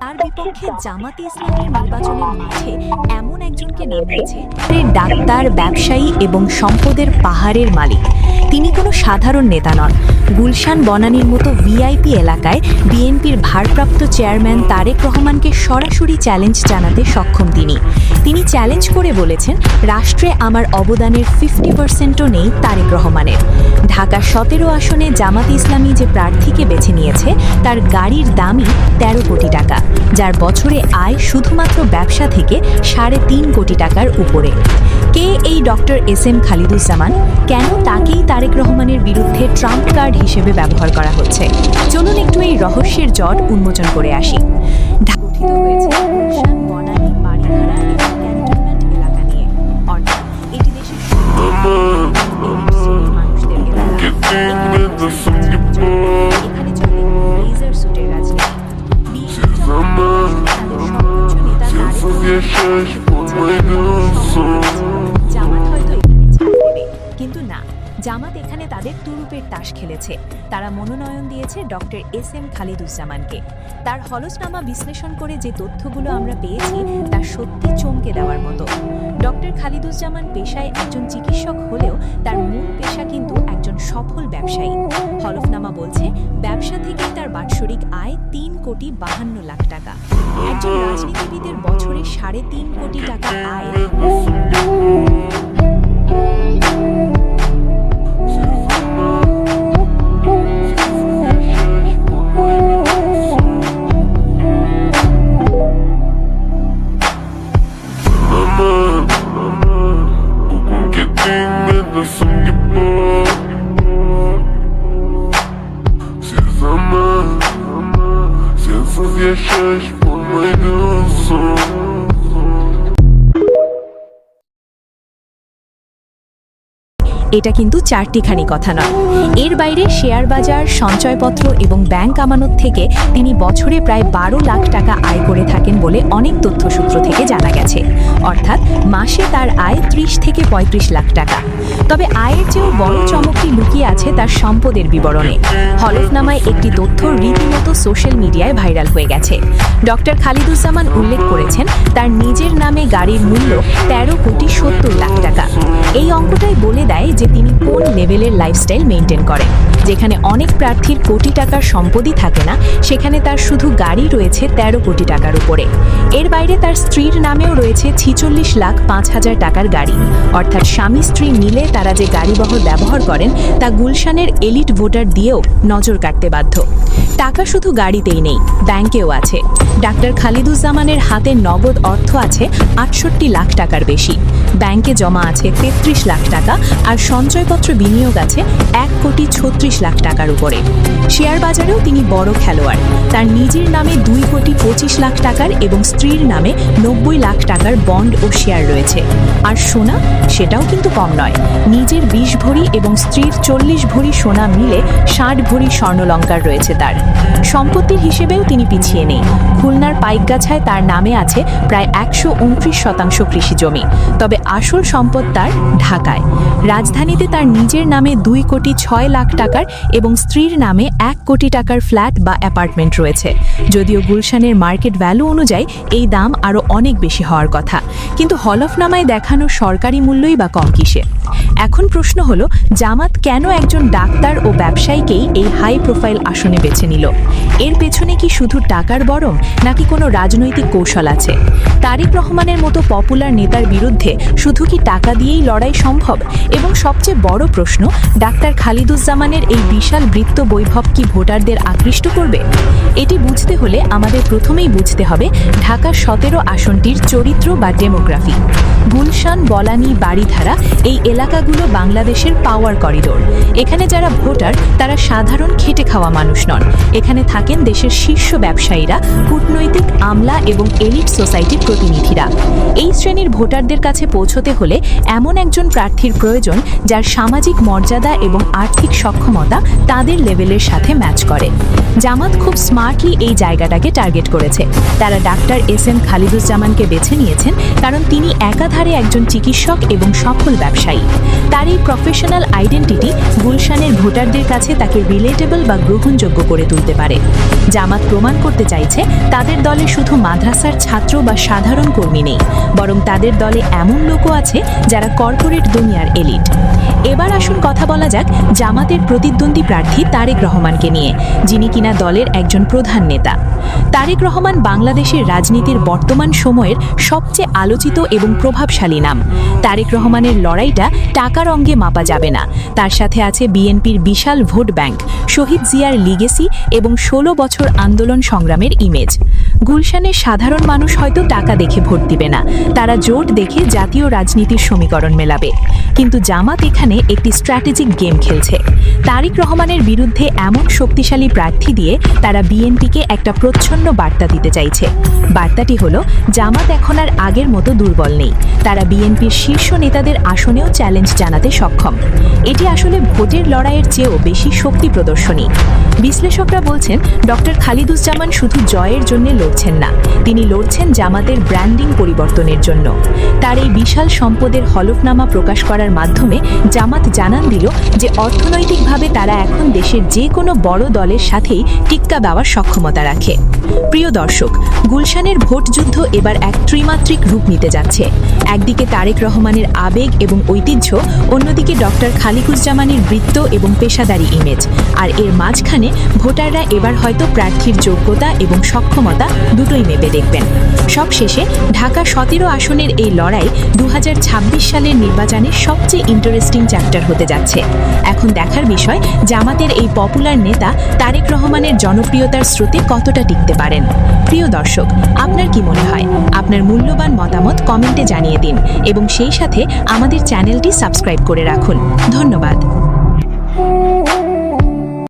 তার বিপক্ষে জামাতে ইসলামের নির্বাচনের মাঠে এমন একজনকে নামিয়েছে ডাক্তার, ব্যবসায়ী এবং সম্পদের পাহাড়ের মালিক। তিনি কোনো সাধারণ নেতা নন। গুলশান বনানীর মতো ভিআইপি এলাকায় বিএনপির ভারপ্রাপ্ত চেয়ারম্যান তারেক রহমানকে সরাসরি চ্যালেঞ্জ জানাতে সক্ষম তিনি। তিনি চ্যালেঞ্জ করে বলেছেন, রাষ্ট্রে আমার অবদানের ফিফটি পার্সেন্টও নেই তারেক রহমানের। ঢাকা সতেরো আসনে জামাত ইসলামী যে প্রার্থীকে বেছে নিয়েছে, তার গাড়ির দামই তেরো কোটি টাকা, যার বছরে আয় শুধুমাত্র ব্যবসা থেকে সাড়ে তিন কোটি টাকার উপরে। কে এই ডক্টর এস এম খালিদুজ্জামান? কেন তাকেই তারেক রহমানের বিরুদ্ধে ট্রাম্প কার্ড হিসেবে ব্যবহার করা হচ্ছে? চলুন একটু এই রহস্যের জট উন্মোচন করে আসি। গঠিত হয়েছে বনানী বাড়িধারা এবং ক্যান্টনমেন্ট এলাকা নিয়ে। অর্থাৎ এটি দেশের মানুষদের এখানে এখানে চলে লেজার সুটের রাজনীতি বিএনপি তাদের সর্বোচ্চ নেতা তারেক জামাত তাদের তাস খেলেছে। তারা মনোনয়ন দিয়েছে ডক্টর এস এম খালিদুজ্জামানকে। তার হলসনামা বিশ্লেষণ করে যে তথ্যগুলো আমরা পেয়েছি, তা সত্যি চমকে দেওয়ার মতো। ডক্টর খালিদুজ্জামান পেশায় একজন চিকিৎসক হলেও তার মূল পেশা কিন্তু একজন সফল ব্যবসায়ী। হলফনামা বলছে, ব্যবসা থেকেই তার বাৎসরিক আয় তিন কোটি বাহান্ন লাখ টাকা। একজন রাজনীতিবিদের বছরে সাড়ে তিন কোটি টাকা আয়। yaşayış şey bulmayı diyorsun এটা কিন্তু চারটিখানি কথা নয়। এর বাইরে শেয়ার বাজার, সঞ্চয়পত্র এবং ব্যাংক আমানত থেকে তিনি বছরে প্রায় বারো লাখ টাকা আয় করে থাকেন বলে অনেক তথ্যসূত্র থেকে জানা গেছে। অর্থাৎ মাসে তার আয় ত্রিশ থেকে পঁয়ত্রিশ লাখ টাকা। তবে আয়ের চেয়েও বড় চমকটি লুকিয়ে আছে তার সম্পদের বিবরণে। হলফনামায় একটি তথ্য রীতিমতো সোশ্যাল মিডিয়ায় ভাইরাল হয়ে গেছে। ডক্টর খালিদুজ্জামান উল্লেখ করেছেন, তার নিজের নামে গাড়ির মূল্য তেরো কোটি সত্তর লাখ টাকা। এই অঙ্কটাই বলে দেয় যে তিনি কোন লেভেলের লাইফস্টাইল মেনটেন করেন। যেখানে অনেক প্রার্থীর কোটি টাকার সম্পদই থাকে না, সেখানে তার শুধু গাড়ি রয়েছে তেরো কোটি টাকার উপরে। এর বাইরে তার স্ত্রীর নামেও রয়েছে ছিচল্লিশ লাখ পাঁচ হাজার টাকার গাড়ি। অর্থাৎ স্বামী স্ত্রী মিলে তারা যে গাড়িবহর ব্যবহার করেন, তা গুলশানের এলিট ভোটার দিয়েও নজর কাটতে বাধ্য। টাকা শুধু গাড়িতেই নেই, ব্যাংকেও আছে। ডাক্তার খালিদুজ্জামানের হাতে নগদ অর্থ আছে আটষট্টি লাখ টাকার বেশি। ব্যাংকে জমা আছে তেত্রিশ লাখ টাকা আর সঞ্চয়পত্র বিনিয়োগ আছে এক কোটি ছত্রিশ লাখ টাকার উপরে। শেয়ার বাজারেও তিনি বড় খেলোয়াড়। তার নিজের নামে দুই কোটি পঁচিশ লাখ টাকার এবং স্ত্রীর নামে নব্বই লাখ টাকার বন্ড ও শেয়ার রয়েছে। আর সোনা, সেটাও কিন্তু কম নয়। নিজের বিশ ভরি এবং স্ত্রীর চল্লিশ ভরি সোনা মিলে ষাট ভরি স্বর্ণলঙ্কার রয়েছে তার। সম্পত্তির হিসেবেও তিনি পিছিয়ে নেই। খুলনার পাইকগাছায় তার নামে আছে প্রায় একশো উনত্রিশ শতাংশ কৃষি জমি। তবে আসল সম্পদ তার ঢাকায়। রাজধানীতে তার নিজের নামে দুই কোটি ছয় লাখ টাকার এবং স্ত্রীর নামে এক কোটি টাকার ফ্ল্যাট বা অ্যাপার্টমেন্ট রয়েছে। যদিও গুলশানের মার্কেট ভ্যালু অনুযায়ী এই দাম আরও অনেক বেশি হওয়ার কথা। কিন্তু হলফনামায় দেখানো সরকারি মূল্যই বা কম কিসে? এখন প্রশ্ন হলো, জামাত কেন একজন ডাক্তার ও ব্যবসায়ীকেই এই হাই প্রোফাইল আসনে বেছে নিল? এর পেছনে কি শুধু টাকার বরং নাকি কোনো রাজনৈতিক কৌশল আছে? তারিক রহমানের মতো পপুলার নেতার বিরুদ্ধে শুধু কি টাকা দিয়েই লড়াই সম্ভব? এবং সবচেয়ে বড় প্রশ্ন, ডাক্তার খালিদুজ্জামানের এই বিশাল বৃত্ত বৈভব কি ভোটারদের আকৃষ্ট করবে? এটি বুঝতে হলে আমাদের প্রথমেই বুঝতে হবে ঢাকার সতেরো আসনটির চরিত্র বা ডেমোগ্রাফি। গুলশান, বলানি বাড়িধারা এই এলাকাগুলো বাংলাদেশের পাওয়ার করিডোর। এখানে যারা ভোটার, তারা সাধারণ খেটে খাওয়া মানুষ নন। এখানে থাকেন দেশের শীর্ষ ব্যবসায়ীরা, কূটনৈতিক আমলা এবং এলিট সোসাইটির প্রতিনিধিরা। এই শ্রেণির ভোটারদের কাছে পৌঁছতে হলে এমন একজন প্রার্থীর প্রয়োজন যার সামাজিক মর্যাদা এবং আর্থিক সক্ষমতা তাদের লেভেলের সাথে ম্যাচ করে। জামাত খুব স্মার্টলি এই জায়গাটাকে টার্গেট করেছে। তারা ডাক্তার এস এম খালিদুজ্জামানকে বেছে নিয়েছেন কারণ তিনি একাধারে একজন চিকিৎসক এবং সফল ব্যবসায়ী। তার এই প্রফেশনাল আইডেন্টিটি গুলশানের ভোটারদের কাছে তাকে রিলেটেবল বা গ্রহণযোগ্য করে তুলতে পারে। জামাত প্রমাণ করতে চাইছে, তাদের দলে শুধু মাদ্রাসার ছাত্র বা সাধারণ কর্মী নেই, বরং তাদের দলে এমন লোকও আছে যারা কর্পোরেট দুনিয়ার এলিট। এবার আসুন কথা বলা যাক জামাতের প্রতিদ্বন্দ্বী প্রার্থী তারেক রহমানকে নিয়ে, যিনি কিনা দলের একজন প্রধান নেতা। তারেক রহমান বাংলাদেশের রাজনীতির বর্তমান সময়ের সবচেয়ে আলোচিত এবং প্রভাবশালী নাম। তারেক রহমানের লড়াইটা টাকার অঙ্গে মাপা যাবে না। তার সাথে আছে বিএনপির বিশাল ভোট ব্যাংক, শহীদ জিয়ার লিগেসি এবং ষোলো বছর আন্দোলন সংগ্রামের ইমেজ গুলশানের সাধারণ মানুষ হয়তো টাকা দেখে ভোট দিবে না। তারা জোট দেখে জাতীয় রাজনীতির সমীকরণ মেলাবে। কিন্তু জামাত এখানে একটি স্ট্র্যাটেজিক গেম খেলছে। তারিক রহমানের বিরুদ্ধে এমন শক্তিশালী প্রার্থী দিয়ে তারা বিএনপিকে একটা প্রচ্ছন্ন বার্তা দিতে চাইছে। বার্তাটি হলো, জামাত এখন আর আগের মতো দুর্বল নেই। তারা বিএনপির শীর্ষ নেতাদের আসনেও চ্যালেঞ্জ জানাতে সক্ষম। এটি আসলে ভোটের লড়াইয়ের চেয়েও বেশি শক্তি প্রদর্শনী। বিশ্লেষকরা বলছেন, ডক্টর খালিদুজ্জামান শুধু জয়ের জন্য লড়ছেন না। তিনি লড়ছেন জামাতের ব্র্যান্ডিং পরিবর্তনের জন্য। তার এই বিশাল সম্পদের হলফনামা প্রকাশ করার মাধ্যমে জামাত জানান দিল যে অর্থনৈতিকভাবে তারা এখন দেশের যে কোনো বড় দলের সাথেই টিক্কা দেওয়ার সক্ষমতা রাখে। প্রিয় দর্শক, গুলশানের ভোটযুদ্ধ এবার এক ত্রিমাত্রিক রূপ নিতে যাচ্ছে। একদিকে তারেক রহমানের আবেগ এবং ঐতিহ্য, অন্যদিকে ডক্টর খালিকুজ্জামানের বৃত্ত এবং পেশাদারি ইমেজ আর এর মাঝখানে ভোটাররা এবার হয়তো প্রার্থীর যোগ্যতা এবং সক্ষমতা দুটোই মেপে দেখবেন। সবশেষে ঢাকা সতেরো আসনের এই লড়াই দু হাজার ছাব্বিশ সালের নির্বাচনের সবচেয়ে ইন্টারেস্টিং চ্যাপ্টার হতে যাচ্ছে। এখন দেখার বিষয়, জামাতের এই পপুলার নেতা তারেক রহমানের জনপ্রিয়তার স্রোতে কতটা টিকতে পারেন। প্রিয় দর্শক, আপনার কি মনে হয়? আপনার মূল্যবান মতামত কমেন্টে জানিয়ে দিন এবং সেই সাথে আমাদের চ্যানেলটি সাবস্ক্রাইব করে রাখুন। ধন্যবাদ।